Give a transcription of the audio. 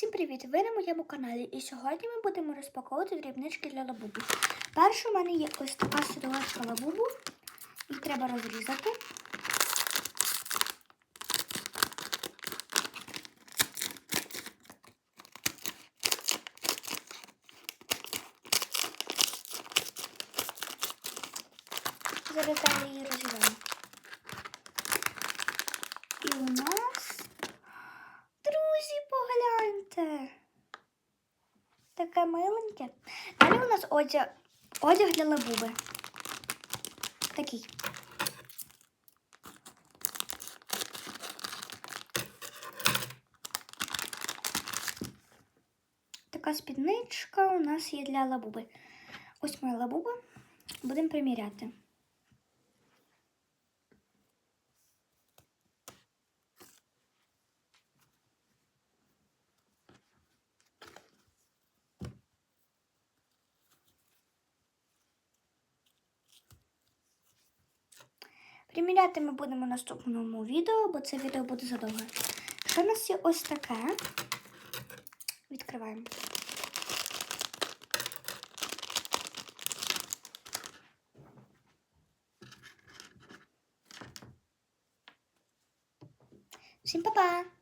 Всім привіт! Ви на моєму каналі. І сьогодні ми будемо розпаковувати дрібнички для лабубу. Перше у мене є ось така сидолочка лабубу. Їх треба розрізати. Зараз далі її розірвемо. І у Таке миленьке. Далі у нас одяг, одяг для лабуби. Такий. Така спідничка у нас є для лабуби. Ось моя лабуба. Будемо приміряти. Приміряти ми будемо в наступному відео, бо це відео буде задовго. Що в нас є ось таке? Відкриваємо. Всім па-па!